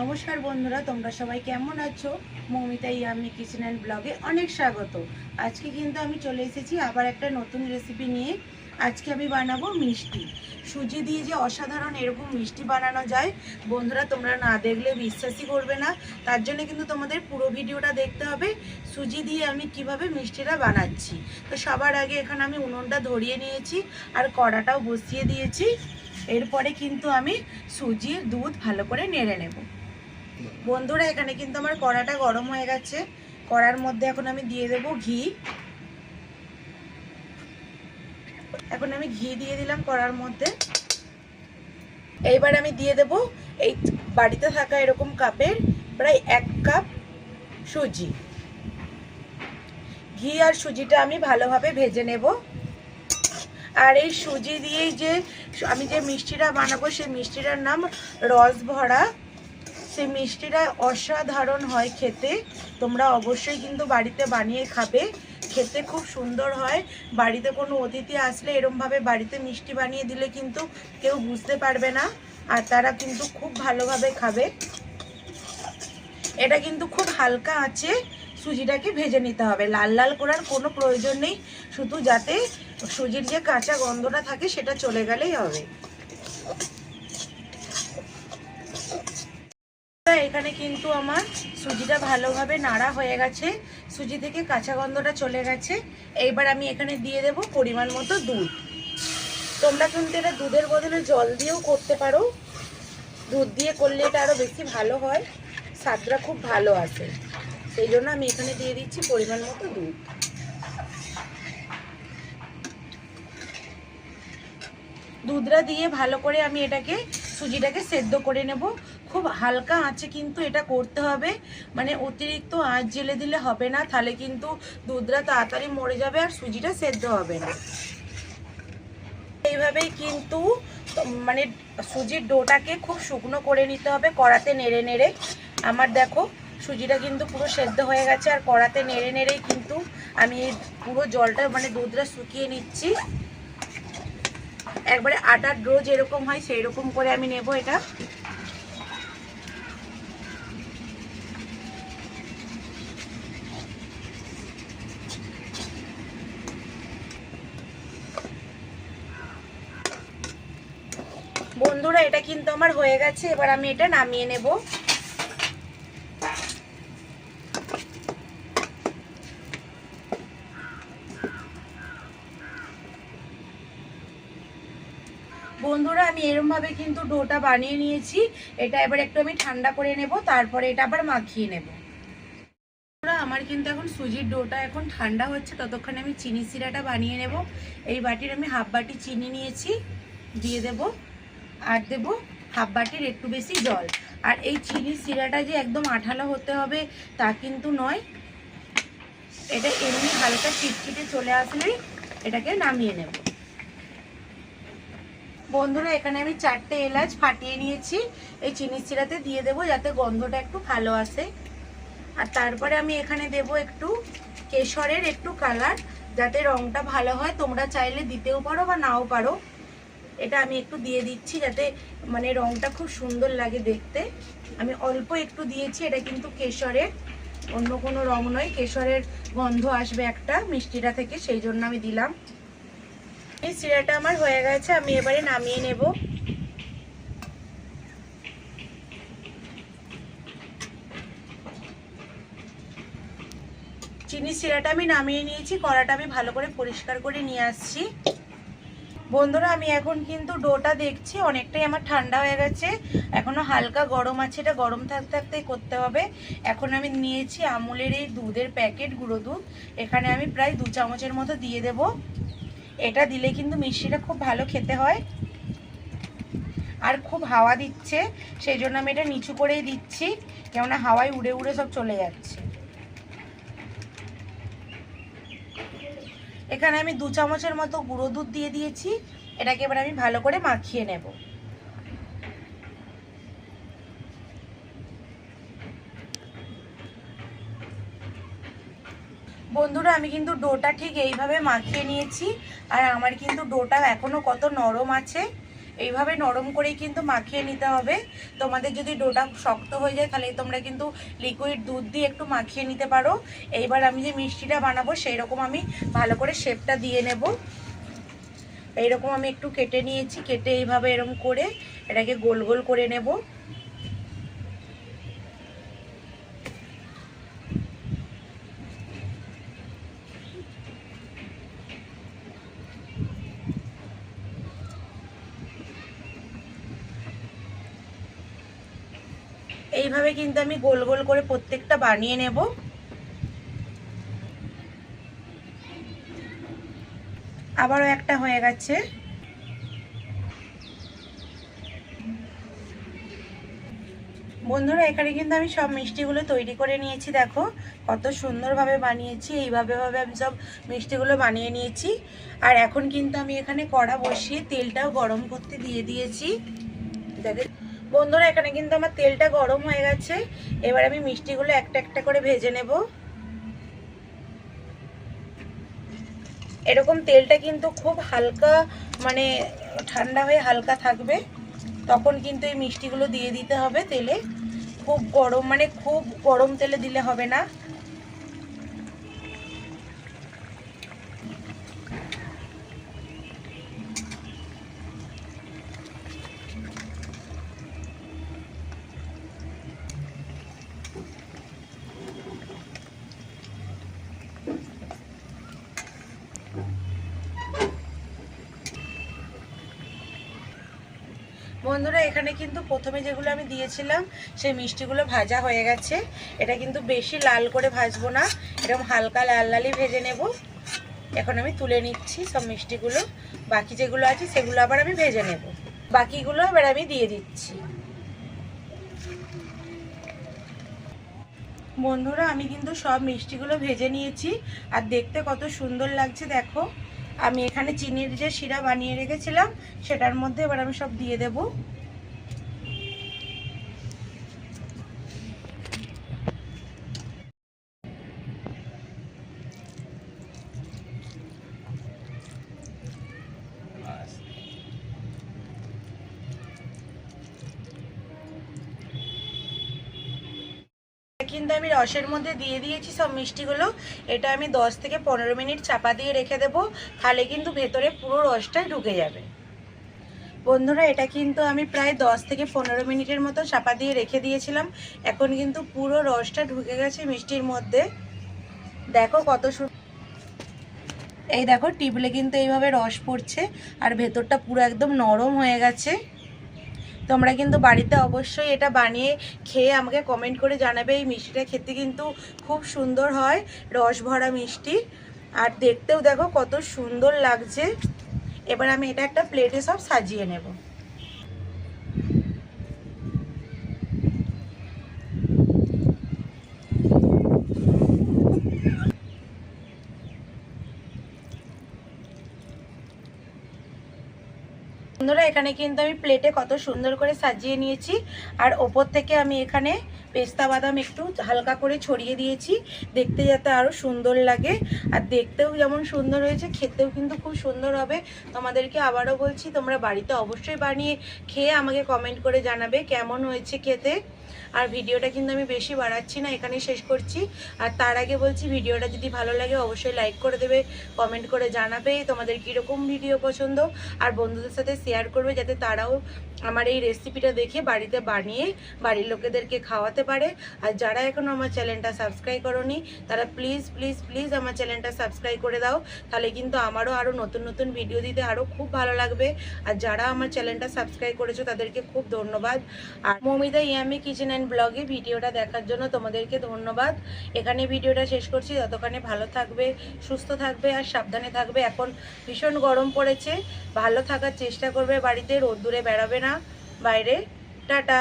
নমস্কার বন্ধুরা, তোমরা সবাই কেমন আছো? মৌমিতা ইয়ামি কিচেন অ্যান্ড ব্লগে অনেক স্বাগত। আজকে কিন্তু আমি চলে এসেছি আবার একটা নতুন রেসিপি নিয়ে। আজকে আমি বানাবো মিষ্টি। সুজি দিয়ে যে অসাধারণ এরকম মিষ্টি বানানো যায়, বন্ধুরা তোমরা না দেখলে বিশ্বাসই করবে না। তার জন্য কিন্তু তোমাদের পুরো ভিডিওটা দেখতে হবে, সুজি দিয়ে আমি কীভাবে মিষ্টিটা বানাচ্ছি। তো সবার আগে এখানে আমি উনুনটা ধরিয়ে নিয়েছি আর কড়াটাও বসিয়ে দিয়েছি। এরপরে কিন্তু আমি সুজির দুধ ভালো করে নেড়ে নেব। বন্ধুরা, এখানে কিন্তু আমার কড়াটা গরম হয়ে গেছে। কড়ার মধ্যে এখন আমি দিয়ে দেব ঘি। এখন আমি ঘি দিয়ে দিলাম কড়ার মধ্যে। এইবার আমি দিয়ে দেব এই বাড়িতে থাকা এরকম কাপের প্রায় এক কাপ সুজি। ঘি আর সুজিটা আমি ভালোভাবে ভেজে নেব। আর এই সুজি দিয়েই যে আমি যে মিষ্টিটা বানাবো, সেই মিষ্টিটার নাম রস ভরা সেই মিষ্টিটা অসাধারণ হয় খেতে। তোমরা অবশ্যই কিন্তু বাড়িতে বানিয়ে খাবে। খেতে খুব সুন্দর হয়। বাড়িতে কোনো অতিথি আসলে এরমভাবে বাড়িতে মিষ্টি বানিয়ে দিলে কিন্তু কেউ বুঝতে পারবে না। আর তারা কিন্তু খুব ভালোভাবে খাবে। এটা কিন্তু খুব হালকা আছে সুজিটাকে ভেজে নিতে হবে। লাল লাল করার কোনো প্রয়োজন নেই। শুধু যাতে সুজির যে কাঁচা গন্ধটা থাকে সেটা চলে গেলেই হবে। এখানে কিন্তু আমার সুজিটা ভালোভাবে নাড়া হয়ে গেছে। সুজি থেকে কাঁচা গন্ধটা চলে গেছে। এইবার আমি এখানে দিয়ে দেব পরিমাণ মতো দুধ। তোমরা কিন্তু এটা দুধের বদলে জল দিয়েও করতে পারো। দুধ দিয়ে করলে এটা আরও বেশি ভালো হয়। স্বাদটা খুব ভালো আসে। সেই জন্য আমি এখানে দিয়ে দিচ্ছি পরিমাণ মতো দুধ। দুধটা দিয়ে ভালো করে আমি এটাকে সুজিটাকে সেদ্ধ করে নেব। খুব হালকা আঁচে কিন্তু এটা করতে হবে। মানে অতিরিক্ত আঁচ জেলে দিলে হবে না, তাহলে কিন্তু দুধটা তাড়াতাড়ি মরে যাবে আর সুজিটা সেদ্ধ হবে না। এইভাবেই কিন্তু মানে সুজির ডোটাকে খুব শুকনো করে নিতে হবে, কড়াতে নেড়ে নেড়ে। আমার দেখো, সুজিটা কিন্তু পুরো সেদ্ধ হয়ে গেছে আর কড়াতে নেড়ে নেড়েই কিন্তু আমি পুরো জলটা মানে দুধটা শুকিয়ে নিচ্ছি। একবারে আটার ডো যেরকম হয় সেই রকম করে আমি নেব এটা। বন্ধুরা, এটা কিন্তু আমার হয়ে গেছে। এবার আমি এটা নামিয়ে নেব। বন্ধুরা, আমি এরমভাবে কিন্তু ডোটা বানিয়ে নিয়েছি। এটা এবার একটু আমি ঠান্ডা করে নেব, তারপরে এটা আবার মাখিয়ে নেব। আমার কিন্তু এখন সুজির ডোটা এখন ঠান্ডা হচ্ছে। ততক্ষণে আমি চিনি সিরাটা বানিয়ে নেব। এই বাটির আমি হাফ বাটি চিনি নিয়েছি, দিয়ে দেব। আর দেব হাফ বাটির একটু বেশি জল। আর এই চিনি সিরাটা যে একদম আঠালো হতে হবে, তা কিন্তু নয়। এটা এমনি হালকা চিটচিটে চলে আসলেই এটাকে নামিয়ে নেব। বন্ধুরা, এখানে আমি চারটে এলাচ ফাটিয়ে নিয়েছি। এই চিনি সিরাতে দিয়ে দেবো যাতে গন্ধটা একটু ভালো আসে। আর তারপরে আমি এখানে দেব একটু কেশরের একটু কালার, যাতে রংটা ভালো হয়। তোমরা চাইলে দিতেও পারো বা নাও পারো। এটা আমি একটু দিয়ে দিচ্ছি যাতে মানে রংটা খুব সুন্দর লাগে দেখতে। আমি অল্প একটু দিয়েছি, এটা কিন্তু কেশরের। অন্য কোনো রং নয়, কেশরের গন্ধ আসবে একটা, মিষ্টিটা থেকে, সেই জন্য আমি দিলাম। এই সিরাটা আমার হয়ে গেছে, আমি এবারে নামিয়ে নেব। চিনি সিরাটা আমি নামিয়ে নিয়েছি, কড়াটা আমি ভালো করে পরিষ্কার করে নিয়ে আসছি। বন্ধুরা, আমি এখন কিন্তু ডোটা দেখছি, অনেকটাই আমার ঠান্ডা হয়ে গেছে। এখনও হালকা গরম আছে, এটা গরম থাকতে থাকতেই করতে হবে। এখন আমি নিয়েছি আমুলের এই দুধের প্যাকেট, গুঁড়ো দুধ। এখানে আমি প্রায় দু চামচের মতো দিয়ে দেব। এটা দিলে কিন্তু মিষ্টিটা খুব ভালো খেতে হয় আর খুব হাওয়া দিচ্ছে। সেই জন্য আমি এটা নিচু করেই দিচ্ছি, কেননা হাওয়ায় উড়ে উড়ে সব চলে যাচ্ছে। এখানে আমি দু চামচের মতো গুঁড়ো দুধ দিয়ে দিয়েছি। এটাকে এবার আমি ভালো করে মাখিয়ে নেব। বন্ধুরা, আমি কিন্তু ডোটা ঠিক এইভাবে মাখিয়ে নিয়েছি। আর আমার কিন্তু ডোটা এখনও কত নরম আছে। এইভাবে নরম করেই কিন্তু মাখিয়ে নিতে হবে। তোমাদের যদি ডোটা শক্ত হয়ে যায়, তাহলে তোমরা কিন্তু লিকুইড দুধ দিয়ে একটু মাখিয়ে নিতে পারো। এইবার আমি যে মিষ্টিটা বানাবো সেই রকম আমি ভালো করে শেপটা দিয়ে নেব। এইরকম আমি একটু কেটে নিয়েছি, কেটে এইভাবে এরকম করে এটাকে গোল গোল করে নেব। এইভাবে কিন্তু আমি গোল গোল করে প্রত্যেকটা বানিয়ে নেব। আবারও একটা হয়ে গেছে। বন্ধুরা, এখানে কিন্তু আমি সব মিষ্টিগুলো তৈরি করে নিয়েছি, দেখো। কত সুন্দরভাবে বানিয়েছি, এইভাবে ভাবে আমি সব মিষ্টিগুলো বানিয়ে নিয়েছি। আর এখন কিন্তু আমি এখানে কড়া বসিয়ে তেলটাও গরম করতে দিয়ে দিয়েছি। দেখে বন্ধুরা, এখানে কিন্তু আমার তেলটা গরম হয়ে গেছে। এবার আমি মিষ্টিগুলো একটা একটা করে ভেজে নেব। এরকম তেলটা কিন্তু খুব হালকা মানে ঠান্ডা হয়ে হালকা থাকবে। তখন কিন্তু এই মিষ্টিগুলো দিয়ে দিতে হবে তেলে। খুব গরম মানে খুব গরম তেলে দিলে হবে না। বন্ধুরা, এখানে কিন্তু প্রথমে যেগুলো আমি দিয়েছিলাম, সেই মিষ্টিগুলো ভাজা হয়ে গেছে। এটা কিন্তু বেশি লাল করে ভাজবো না, এরকম হালকা লাল লালই ভেজে নেব। এখন আমি তুলে নিচ্ছি সব মিষ্টিগুলো। বাকি যেগুলো আছে, সেগুলো আবার আমি ভেজে নেব। বাকিগুলো এবার আমি দিয়ে দিচ্ছি। বন্ধুরা, আমি কিন্তু সব মিষ্টিগুলো ভেজে নিয়েছি, আর দেখতে কত সুন্দর লাগছে, দেখো। আমি এখানে চিনির যে শিরা বানিয়ে রেখেছিলাম সেটার মধ্যে এবার আমি সব দিয়ে দেব। কিন্তু আমি রসের মধ্যে দিয়ে দিয়েছি সব মিষ্টিগুলো। এটা আমি 10 থেকে পনেরো মিনিট চাপা দিয়ে রেখে দেব। তাহলে কিন্তু ভেতরে পুরো রসটাই ঢুকে যাবে। বন্ধুরা, এটা কিন্তু আমি প্রায় 10 থেকে পনেরো মিনিটের মতো চাপা দিয়ে রেখে দিয়েছিলাম। এখন কিন্তু পুরো রসটা ঢুকে গেছে মিষ্টির মধ্যে। দেখো কত এই দেখো টিপলে কিন্তু এইভাবে রস পড়ছে। আর ভেতরটা পুরো একদম নরম হয়ে গেছে। তোমরা কিন্তু বাড়িতে অবশ্যই এটা বানিয়ে খেয়ে আমাকে কমেন্ট করে জানাবে। এই মিষ্টিটা খেতে কিন্তু খুব সুন্দর হয় রস ভরা মিষ্টি। আর দেখতেও দেখো কত সুন্দর লাগছে। এবার আমি এটা একটা প্লেটে সব সাজিয়ে নেব বন্ধুরা এখানে কিন্তু আমি প্লেটে কত সুন্দর করে সাজিয়ে নিয়েছি। আর ওপর থেকে আমি এখানে পেস্তা বাদাম একটু হালকা করে ছড়িয়ে দিয়েছি। দেখতে যাতে আরও সুন্দর লাগে। আর দেখতেও যেমন সুন্দর হয়েছে, খেতেও কিন্তু খুব সুন্দর হবে। তোমাদেরকে আবারও বলছি, তোমরা বাড়িতে অবশ্যই বানিয়ে খেয়ে আমাকে কমেন্ট করে জানাবে কেমন হয়েছে খেতে। আর ভিডিওটা কিন্তু আমি বেশি বাড়াচ্ছি না এখানে শেষ করছি। আর তার আগে বলছি, ভিডিওটা যদি ভালো লাগে অবশ্যই লাইক করে দেবে, কমেন্ট করে জানাবে, তোমাদের কীরকম ভিডিও পছন্দ, আর বন্ধুদের সাথে শেয়ার করবে যাতে তারাও আমার এই রেসিপিটা দেখে বাড়িতে বানিয়ে বাড়ির লোকেদেরকে খাওয়াতে পারে। আর যারা এখনও আমার চ্যানেলটা সাবস্ক্রাইব করনি, তারা প্লিজ প্লিজ প্লিজ আমার চ্যানেলটা সাবস্ক্রাইব করে দাও। তাহলে কিন্তু আমারও আরও নতুন নতুন ভিডিও দিতে আরও খুব ভালো লাগবে। আর যারা আমার চ্যানেলটা সাবস্ক্রাইব করেছ, তাদেরকে খুব ধন্যবাদ। আর মমিতা ইয়ামি কিচেন অ্যান্ড ব্লগে ভিডিওটা দেখার জন্য তোমাদেরকে ধন্যবাদ। এখানে ভিডিওটা শেষ করছি। ততক্ষণে ভালো থাকবে, সুস্থ থাকবে আর সাবধানে থাকবে। এখন ভীষণ গরম পড়েছে। ভালো থাকার চেষ্টা করবে। বাড়িতে রোদ্দুরে বেড়াবে না। বাইরে। টাটা।